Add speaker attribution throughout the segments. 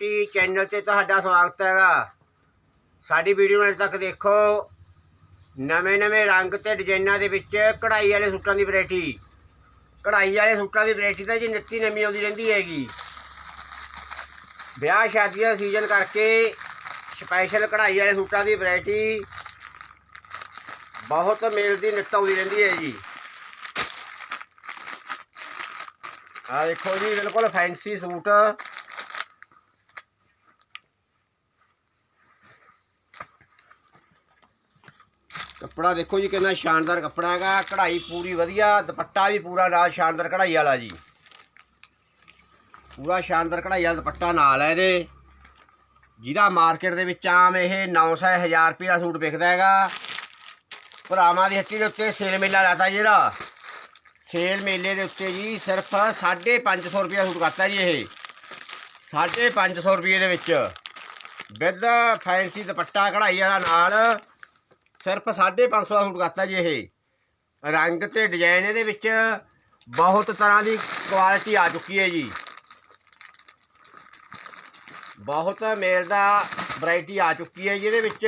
Speaker 1: ਹੱਟੀ ਚੈਨਲ ਤੇ ਤੁਹਾਡਾ ਸਵਾਗਤ ਹੈਗਾ। ਸਾਡੀ ਵੀਡੀਓ ਨੂੰ ਅੰਤ ਤੱਕ ਦੇਖੋ, ਨਵੇਂ ਨਵੇਂ ਰੰਗ ਤੇ ਡਿਜ਼ਾਈਨਾਂ ਦੇ ਵਿੱਚ ਕਢਾਈ ਵਾਲੇ ਸੂਟਾਂ ਦੀ ਵੈਰਾਈਟੀ ਕਢਾਈ ਵਾਲੇ ਸੂਟਾਂ ਦੀ ਵੈਰਾਈਟੀ ਤਾਂ ਜੀ ਨਿੱਤੀ ਨਵੀਂ ਆਉਂਦੀ ਰਹਿੰਦੀ ਹੈਗੀ। ਵਿਆਹ ਸ਼ਾਦੀ ਦਾ ਸੀਜ਼ਨ ਕਰਕੇ ਸਪੈਸ਼ਲ ਕਢਾਈ ਵਾਲੇ ਸੂਟਾਂ ਦੀ ਵੈਰਾਈਟੀ ਬਹੁਤ ਮੇਲ ਦੀ ਨਿੱਤ ਆਉਂਦੀ ਰਹਿੰਦੀ ਹੈ ਜੀ ਆ ਦੇਖੋ ਜੀ, ਬਿਲਕੁਲ ਫੈਂਸੀ ਸੂਟ। ਕੱਪੜਾ ਦੇਖੋ ਜੀ ਕਿੰਨਾ ਸ਼ਾਨਦਾਰ ਕੱਪੜਾ ਹੈਗਾ, ਕਢਾਈ ਪੂਰੀ ਵਧੀਆ, ਦੁਪੱਟਾ ਵੀ ਪੂਰਾ ਨਾਲ ਸ਼ਾਨਦਾਰ ਕਢਾਈ ਵਾਲਾ ਜੀ। ਪੂਰਾ ਸ਼ਾਨਦਾਰ ਕਢਾਈ ਵਾਲਾ ਦੁਪੱਟਾ ਨਾਲ ਹੈ ਇਹਦੇ। ਜਿਹਦਾ ਮਾਰਕੀਟ ਦੇ ਵਿੱਚ ਆਮ ਇਹ 900 1000 ਰੁਪਏ ਦਾ ਸੂਟ ਵਿਕਦਾ ਹੈਗਾ। ਭਰਾਵਾਂ ਦੀ ਹੱਟੀ ਦੇ ਉੱਤੇ ਸੇਲ ਮੇਲਾ ਲਾਤਾ ਜਿਹੜਾ ਸੇਲ ਮੇਲੇ ਦੇ ਉੱਤੇ ਜੀ ਸਿਰਫ 550 ਰੁਪਏ ਦਾ ਸੂਟ ਕਰਤਾ ਜੀ ਇਹ। 550 ਰੁਪਏ ਦੇ ਵਿੱਚ ਵਿਦ ਫੈਂਸੀ ਦੁਪੱਟਾ ਕਢਾਈ ਵਾਲਾ ਨਾਲ ਸਿਰਫ 550 ਦਾ ਸੂਟ ਕਰਤਾ ਜੀ ਇਹ। ਰੰਗ ਤੇ ਡਿਜ਼ਾਈਨ ਇਹਦੇ ਵਿੱਚ ਬਹੁਤ ਤਰ੍ਹਾਂ ਦੀ ਕੁਆਲਿਟੀ ਆ ਚੁੱਕੀ ਹੈ ਜੀ। ਬਹੁਤ ਮੇਲ ਦਾ ਵੈਰਾਈਟੀ ਆ ਚੁੱਕੀ ਹੈ ਜਿਹਦੇ ਵਿੱਚ।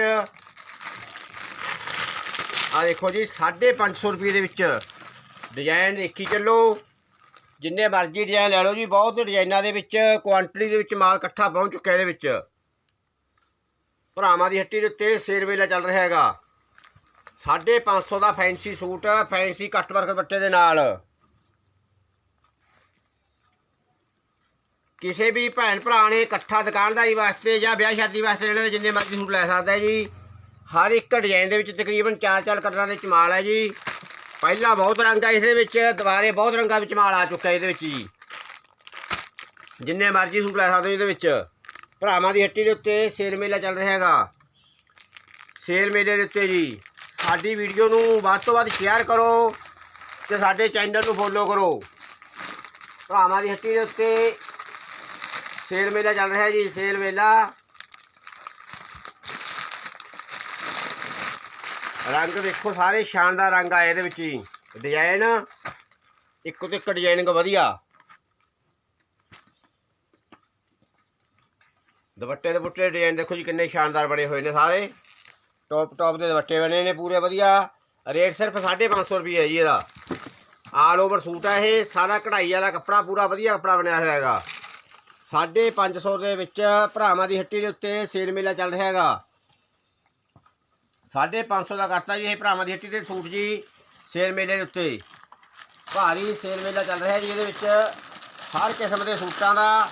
Speaker 1: ਆ ਦੇਖੋ ਜੀ 550 ਰੁਪਏ ਦੇ ਵਿੱਚ ਡਿਜ਼ਾਈਨ ਦੇਖੀ ਚੱਲੋ। ਜਿੰਨੇ ਮਰਜ਼ੀ ਡਿਜ਼ਾਈਨ ਲੈ ਲਓ ਜੀ, ਬਹੁਤ ਡਿਜ਼ਾਈਨਾਂ ਦੇ ਵਿੱਚ ਕੁਆਂਟੀਟੀ ਦੇ ਵਿੱਚ ਮਾਲ ਇਕੱਠਾ ਪਹੁੰਚ ਚੁੱਕਿਆ ਇਹਦੇ ਵਿੱਚ। ਭਰਾਵਾਂ ਦੀ ਹੱਟੀ ਦੇ ਉੱਤੇ ਸੇ ਰੁਪਏ ਦਾ ਚੱਲ ਰਿਹਾ ਹੈਗਾ। 550 ਦਾ fancy suit, fancy cut work ਦੁਪੱਟੇ ਦੇ ਨਾਲ। ਕਿਸੇ ਵੀ ਭੈਣ ਭਰਾ ਨੇ ਇਕੱਠਾ ਦੁਕਾਨਦਾਰੀ ਵਾਸਤੇ ਜਾਂ ਵਿਆਹ ਸ਼ਾਦੀ ਵਾਸਤੇ ਲੈਣਾ ਤਾਂ ਜਿੰਨੇ ਮਰਜ਼ੀ ਸੂਟ ਲੈ ਸਕਦਾ ਜੀ, ਹਰ ਇੱਕ ਡਿਜ਼ਾਈਨ ਦੇ ਵਿੱਚ ਤਕਰੀਬਨ 4-4 ਕਲਰਾਂ ਦੇ ਚਮਾਲ ਹੈ ਜੀ। ਪਹਿਲਾਂ ਬਹੁਤ ਰੰਗ ਆ ਇਸ ਦੇ ਵਿੱਚ, ਦੁਬਾਰੇ ਬਹੁਤ ਰੰਗਾਂ ਵਿੱਚ ਮਾਲ ਆ ਚੁੱਕਾ ਇਹਦੇ ਵਿੱਚ ਜੀ। ਜਿੰਨੇ ਮਰਜ਼ੀ ਸੂਟ ਲੈ ਸਕਦੇ ਹੋ ਇਹਦੇ ਵਿੱਚ। ਭਰਾਵਾਂ ਦੀ ਹੱਟੀ ਦੇ ਉੱਤੇ ਸੇਲ ਮੇਲਾ ਚੱਲ ਰਿਹਾ ਹੈਗਾ। ਸੇਲ ਮੇਲੇ ਦੇ ਉੱਤੇ ਜੀ। ਸਾਡੀ ਵੀਡੀਓ ਨੂੰ ਵੱਧ ਤੋਂ ਵੱਧ ਸ਼ੇਅਰ ਕਰੋ ਤੇ ਸਾਡੇ ਚੈਨਲ ਨੂੰ ਫੋਲੋ ਕਰੋ। ਭਰਾਵਾਂ ਦੀ ਹੱਟੀ ਦੇ ਉੱਤੇ ਸੇਲ ਮੇਲਾ ਚੱਲ ਰਿਹਾ ਜੀ, ਸੇਲ ਮੇਲਾ। ਰੰਗ ਦੇਖੋ ਸਾਰੇ, ਸ਼ਾਨਦਾਰ ਰੰਗ ਆਏ ਇਹਦੇ ਵਿੱਚ ਜੀ। ਡਿਜ਼ਾਈਨ ਇੱਕੋ ਤੋਂ ਇੱਕ ਡਿਜ਼ਾਈਨਿੰਗ ਵਧੀਆ। ਦੁਪੱਟੇ ਦੇ ਬੁੱਟੇ ਡਿਜ਼ਾਈਨ ਦੇਖੋ ਜੀ ਕਿੰਨੇ ਸ਼ਾਨਦਾਰ ਬਣੇ ਹੋਏ ਨੇ ਸਾਰੇ। ਟੌਪ ਟੌਪ ਦੇ ਦੁਪੱਟੇ ਬਣੇ ਨੇ ਪੂਰੇ ਵਧੀਆ। ਰੇਟ ਸਿਰਫ 550 ਰੁਪਏ ਹੈ ਜੀ ਇਹਦਾ। ਆਲ ਓਵਰ ਸੂਟ ਹੈ ਇਹ, ਸਾਰਾ ਕਢਾਈ ਵਾਲਾ ਕੱਪੜਾ ਪੂਰਾ ਵਧੀਆ ਕੱਪੜਾ ਬਣਿਆ ਹੋਇਆ ਹੈਗਾ। 550 ਦੇ ਵਿੱਚ ਭਰਾਵਾਂ ਦੀ ਹੱਟੀ ਦੇ ਉੱਤੇ ਸੇਲ ਮੇਲਾ ਚੱਲ ਰਿਹਾ ਹੈਗਾ। 550 ਦਾ ਕਰਤਾ ਜੀ ਇਹ ਭਰਾਵਾਂ ਦੀ ਹੱਟੀ ਦੇ ਸੂਟ ਜੀ, ਸੇਲ ਮੇਲੇ ਦੇ ਉੱਤੇ। ਭਾਰੀ ਸੇਲ ਮੇਲਾ ਚੱਲ ਰਿਹਾ ਜੀ ਇਹਦੇ ਵਿੱਚ। ਹਰ ਕਿਸਮ ਦੇ ਸੂਟਾਂ ਦਾ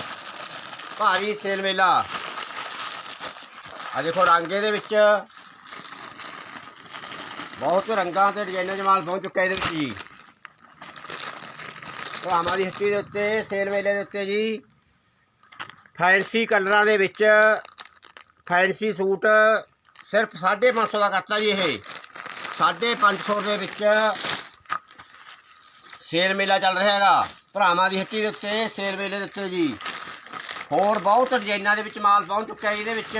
Speaker 1: ਭਾਰੀ ਸੇਲ ਮੇਲਾ। ਆ ਦੇਖੋ ਰੰਗ ਇਹਦੇ ਵਿੱਚ। ਬਹੁਤ ਰੰਗਾਂ ਤੇ ਡਿਜ਼ਾਈਨਾਂ ਦੇ ਮਾਲ ਪਹੁੰਚ ਚੁੱਕਾ ਇਹਦੇ ਵਿੱਚ ਜੀ। ਭਰਾਵਾਂ ਦੀ ਹੱਟੀ ਦੇ ਉੱਤੇ ਸੇਲ ਮੇਲੇ ਦੇ ਉੱਤੇ ਜੀ। ਫੈਂਸੀ ਕਲਰਾਂ ਦੇ ਵਿੱਚ ਫੈਂਸੀ ਸੂਟ, ਸਿਰਫ 550 ਦਾ ਕਰਤਾ ਜੀ ਇਹ। 550 ਦੇ ਵਿੱਚ ਸੇਲ ਮੇਲਾ ਚੱਲ ਰਿਹਾ ਹੈਗਾ। ਭਰਾਵਾਂ ਦੀ ਹੱਟੀ ਦੇ ਉੱਤੇ ਸੇਲ ਮੇਲੇ ਦੇ ਉੱਤੇ ਜੀ। ਹੋਰ ਬਹੁਤ ਡਿਜ਼ਾਈਨਾਂ ਦੇ ਵਿੱਚ ਮਾਲ ਪਹੁੰਚ ਚੁੱਕਿਆ ਇਹਦੇ ਵਿੱਚ।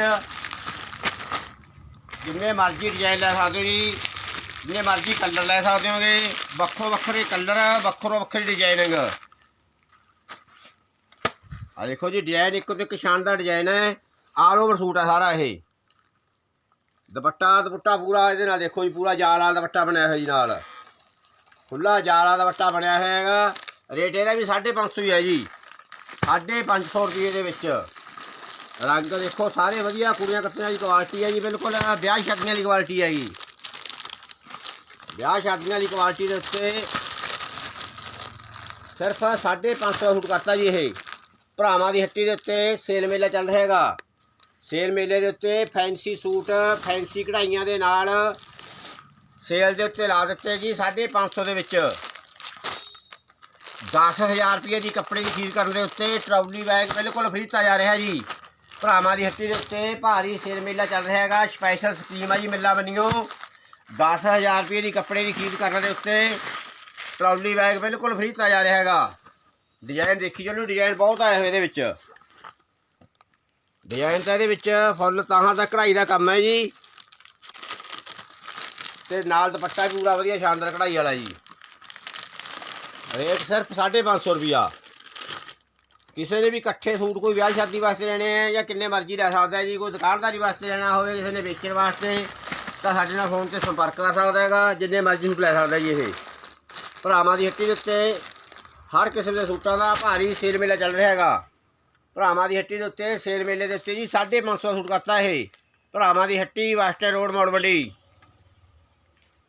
Speaker 1: ਜਿੰਨੇ ਮਰਜ਼ੀ ਡਿਜ਼ਾਈਨ ਲੈ ਸਕਦੇ ਜੀ। ਜਿੰਨੇ ਮਰਜ਼ੀ ਕਲਰ ਲੈ ਸਕਦੇ ਹੋਗੇ, ਵੱਖੋ ਵੱਖਰੇ ਕਲਰ ਵੱਖਰੋ ਵੱਖਰੀ ਡਿਜ਼ਾਈਨਿੰਗ ਆ ਦੇਖੋ ਜੀ ਡਿਜ਼ਾਈਨ ਇੱਕੋ ਤੋਂ ਇੱਕ ਸ਼ਾਨਦਾਰ ਡਿਜ਼ਾਈਨ ਹੈ। ਆਲ ਓਵਰ ਸੂਟ ਹੈ ਸਾਰਾ ਇਹ। ਦੁਪੱਟਾ ਦੁਪੱਟਾ ਪੂਰਾ ਇਹਦੇ ਨਾਲ ਦੇਖੋ ਜੀ, ਪੂਰਾ ਜਾਲ ਵਾਲਾ ਦੁਪੱਟਾ ਬਣਿਆ ਹੋਇਆ ਜੀ ਨਾਲ। ਖੁੱਲਾ ਜਾਲ ਵਾਲਾ ਦੁਪੱਟਾ ਬਣਿਆ ਹੋਇਆ ਹੈਗਾ। ਰੇਟ ਇਹਦਾ ਵੀ 550 ਹੀ ਹੈ ਜੀ। 550 ਰੁਪਏ ਦੇ ਵਿੱਚ। ਰੰਗ ਦੇਖੋ, ਸਾਰੇ ਵਧੀਆ। ਕੁੜੀਆਂ ਕੱਤਿਆਂ ਦੀ ਕੁਆਲਿਟੀ ਹੈ ਜੀ, ਬਿਲਕੁਲ, ਵਿਆਹ ਸ਼ਾਦੀਆਂ ਦੀ ਕੁਆਲਿਟੀ ਹੈ ਜੀ। ਵਿਆਹ ਸ਼ਾਦੀਆਂ ਦੀ ਕੁਆਲਿਟੀ ਦੇ ਉੱਤੇ ਸਿਰਫ 550 ਦਾ ਸੂਟ ਕਰਤਾ ਜੀ ਇਹ। ਭਰਾਵਾਂ ਦੀ ਹੱਟੀ ਦੇ ਉੱਤੇ ਸੇਲ ਮੇਲਾ ਚੱਲ ਰਿਹਾ ਹੈਗਾ। ਸੇਲ ਮੇਲੇ ਦੇ ਉੱਤੇ ਫੈਂਸੀ ਸੂਟ ਫੈਂਸੀ ਕਢਾਈਆਂ ਦੇ ਨਾਲ ਸੇਲ ਦੇ ਉੱਤੇ ਲਾ ਦਿੱਤੇ ਜੀ 550 ਦੇ ਵਿੱਚ। 10000 ਰੁਪਏ ਦੀ ਕੱਪੜੇ ਦੀ ਖਰੀਦ ਕਰਨ ਦੇ ਉੱਤੇ ਟਰਾਲੀ ਬੈਗ ਬਿਲਕੁਲ ਫ੍ਰੀ ਦਿੱਤਾ ਜਾ ਰਿਹਾ ਜੀ। ਭਰਾਵਾਂ ਦੀ ਹੱਟੀ ਦੇ ਉੱਤੇ ਭਾਰੀ ਸੇਲ ਮੇਲਾ ਚੱਲ ਰਿਹਾ ਹੈਗਾ। ਸਪੈਸ਼ਲ ਸਕੀਮ ਆ ਜੀ ਮੇਲਾ ਬਣੀਓ 10000 ਰੁਪਏ ਦੀ ਕੱਪੜੇ ਦੀ ਖਰੀਦ ਕਰਨ ਦੇ ਉੱਤੇ ਟਰਾਲੀ ਬੈਗ ਬਿਲਕੁਲ ਫ੍ਰੀ ਦਿੱਤਾ ਜਾ ਰਿਹਾ ਹੈਗਾ। ਡਿਜ਼ਾਈਨ ਦੇਖੀ ਚਲੋ ਡਿਜ਼ਾਈਨ ਬਹੁਤ ਆਏ ਹੋਏ ਇਹਦੇ ਵਿੱਚ। ਡਿਜ਼ਾਈਨ ਤਾਂ ਇਹਦੇ ਵਿੱਚ ਫੁੱਲ ਤਾਹਾਂ ਦਾ ਕਢਾਈ ਦਾ ਕੰਮ ਹੈ ਜੀ। ਤੇ ਨਾਲ ਦੁਪੱਟਾ ਵੀ ਪੂਰਾ ਵਧੀਆ ਸ਼ਾਨਦਾਰ ਕਢਾਈ ਵਾਲਾ ਜੀ। ਰੇਟ ਸਿਰਫ 550 ਰੁਪਿਆ ਕਿਸੇ ਨੇ ਵੀ ਇਕੱਠੇ ਸੂਟ ਕੋਈ ਵਿਆਹ ਸ਼ਾਦੀ ਵਾਸਤੇ ਲੈਣੇ ਆ ਜਾਂ ਕਿੰਨੇ ਮਰਜ਼ੀ ਲੈ ਸਕਦਾ ਜੀ, ਕੋਈ ਦੁਕਾਨਦਾਰੀ ਵਾਸਤੇ ਲੈਣਾ ਹੋਵੇ, ਕਿਸੇ ਨੇ ਵੇਚਣ ਵਾਸਤੇ ਤਾਂ ਸਾਡੇ ਨਾਲ ਫੋਨ ਤੇ ਸੰਪਰਕ ਕਰ ਸਕਦਾ ਹੈਗਾ, ਜਿੰਨੇ ਮਰਜ਼ੀ ਸੂਟ ਲੈ ਸਕਦਾ ਜੀ ਇਹ। ਭਰਾਵਾਂ ਦੀ ਹੱਟੀ ਦੇ ਉੱਤੇ ਹਰ ਕਿਸਮ ਦੇ ਸੂਟਾਂ ਦਾ ਭਾਰੀ ਸੇਲ ਮੇਲਾ ਚੱਲ ਰਿਹਾ ਹੈਗਾ। ਭਰਾਵਾਂ ਦੀ ਹੱਟੀ ਦੇ ਉੱਤੇ ਸੇਲ ਮੇਲੇ ਦੇ ਉੱਤੇ ਜੀ 550 ਸੂਟ ਕਰਤਾ ਇਹ। ਭਰਾਵਾਂ ਦੀ ਹੱਟੀ ਵਾਸਟਰ ਰੋਡ ਮੋੜ ਵੱਡੀ।